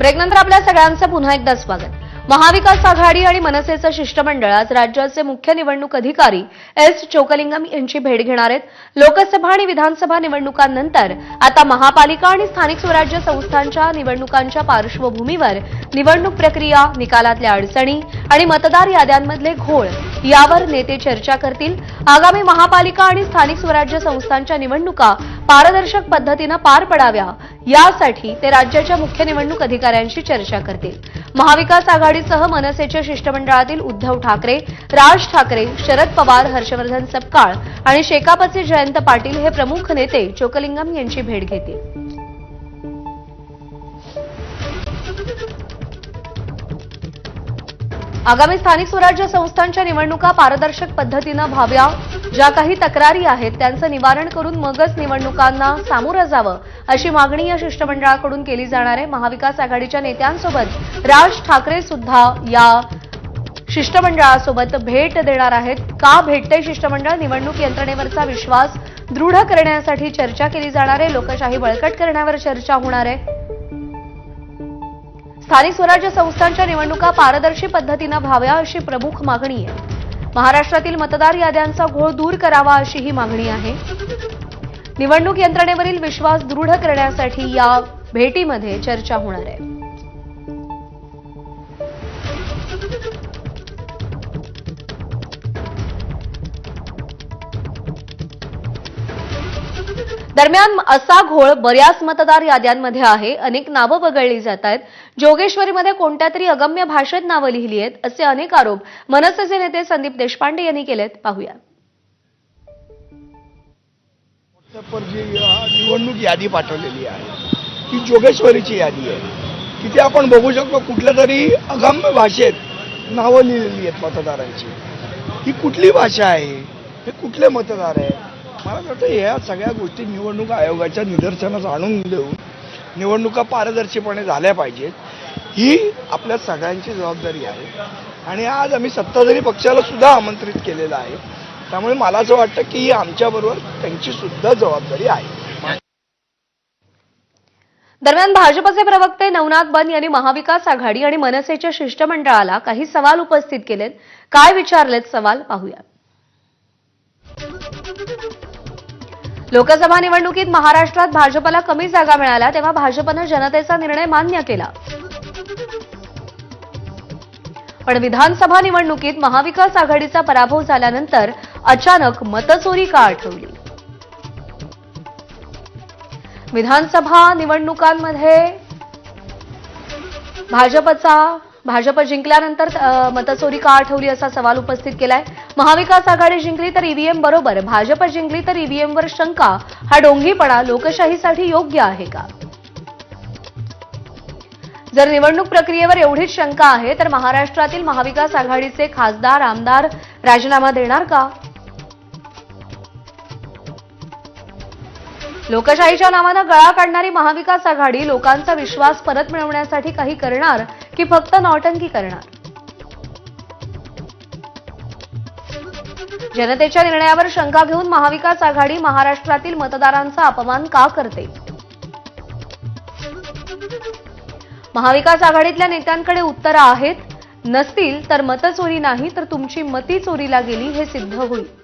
ब्रेकनंतर आपल्या सगळ्यांचं पुन्हा एकदा स्वागत. महाविकास आघाडी आणि मनसेचं शिष्टमंडळ आज राज्याचे मुख्य निवडणूक अधिकारी एस चोकलिंगम यांची भेट घेणार आहेत. लोकसभा आणि विधानसभा निवडणुकांनंतर आता महापालिका आणि स्थानिक स्वराज्य संस्थांच्या निवडणुकांच्या पार्श्वभूमीवर निवडणूक प्रक्रिया निकालातल्या अडचणी आणि मतदार याद्यांमधले घोळ यावर नेते चर्चा करतील. आगामी महापालिका आणि स्थानिक स्वराज्य संस्थांच्या निवडणुका पारदर्शक पद्धतीनं पार पडाव्या. यासाठी ते राज्याच्या मुख्य निवडणूक अधिकाऱ्यांशी चर्चा करतील. महाविकास आघाडीसह मनसेच्या शिष्टमंडळातील उद्धव ठाकरे राज ठाकरे शरद पवार हर्षवर्धन सपकाळ आणि शेकापचे जयंत पाटील हे प्रमुख नेते चोकलिंगम यांची भेट घेतील. आगामी स्थानिक स्वराज्य संस्थांच्या निवडणुका पारदर्शक पद्धतीनं व्हाव्या. ज्या काही तक्रारी आहेत त्यांचं निवारण करून मगच निवडणुकांना सामोरं जावं अशी मागणी या शिष्टमंडळाकडून केली जाणार आहे. महाविकास आघाडीच्या नेत्यांसोबत राज ठाकरे सुद्धा या शिष्टमंडळासोबत भेट देणार आहेत. का भेटते शिष्टमंडळ? निवडणूक यंत्रणेवरचा विश्वास दृढ करण्यासाठी चर्चा केली जाणार आहे. लोकशाही बळकट करण्यावर चर्चा होणार आहे. स्थानिक स्वराज्य संस्थांच्या निवडणुका पारदर्शी पद्धतीनं व्हाव्या अशी प्रमुख मागणी आहे. महाराष्ट्रातील मतदार याद्यांचा घोळ दूर करावा अशी ही मागणी आहे. निवडणूक यंत्रणेवरील विश्वास दृढ करण्यासाठी या भेटीमध्ये चर्चा होणार आहे. दरम्यान असा घोळ बऱ्याच मतदार याद्यांमध्ये आहे. अनेक नावं वगळली जात आहेत. जोगेश्वरीमध्ये कोणत्या तरी अगम्य भाषेत नावं लिहिली आहेत असे अनेक आरोप मनसेचे नेते संदीप देशपांडे यांनी केलेत. पाहूया. व्हॉट्सअपवर जी निवडणूक यादी पाठवलेली आहे ती जोगेश्वरीची यादी आहे. तिथे आपण बघू शकतो कुठल्या तरी अगम्य भाषेत नावं लिहिलेली आहेत मतदारांची. ही कुठली भाषा आहे? हे कुठले मतदार आहे मला वाटतं या सगळ्या गोष्टी निवडणूक आयोगाच्या निदर्शनास आणून देऊन निवडणुका पारदर्शीपणे झाल्या पाहिजेत. ही आपल्या सगळ्यांची जबाबदारी आहे. आणि आज आम्ही सत्ताधारी पक्षाला सुद्धा आमंत्रित केलेलं आहे. त्यामुळे मला असं वाटतं की ही आमच्याबरोबर त्यांची सुद्धा जबाबदारी आहे. दरम्यान भाजपचे प्रवक्ते नवनाथ बन यांनी महाविकास आघाडी आणि मनसेच्या शिष्टमंडळाला काही सवाल उपस्थित केलेत. काय विचारलेत? सवाल पाहूया लोकसभा निवडणुकीत महाराष्ट्रात भाजपला कमी जागा मिळाल्या तेव्हा भाजपनं जनतेचा निर्णय मान्य केला. पण विधानसभा निवडणुकीत महाविकास आघाडीचा पराभव झाल्यानंतर अचानक मतचोरी का आठवली? विधानसभा निवडणुकांमध्ये भाजपचा भाजप जिंकल्यानंतर मतचोरी का आठवली असा सवाल उपस्थित केलाय. महाविकास आघाडी जिंकली तर ईव्हीएम बरोबर भाजप जिंकली तर ईव्हीएमवर शंका. हा डोंगीपणा लोकशाहीसाठी योग्य आहे का? जर निवडणूक प्रक्रियेवर एवढीच शंका आहे तर महाराष्ट्रातील महाविकास आघाडीचे खासदार आमदार राजीनामा देणार का? लोकशाहीच्या नावानं गळा काढणारी महाविकास आघाडी लोकांचा विश्वास परत मिळवण्यासाठी काही करणार की फक्त नौटंकी करणार. जनतेच्या निर्णयावर शंका घेऊन महाविकास आघाडी महाराष्ट्रातील मतदारांचा अपमान का करते? महाविकास आघाडीतल्या नेत्यांकडे उत्तरं आहेत. नसतील तर मतचोरी नाही तर तुमची मती चोरीला गेली हे सिद्ध होईल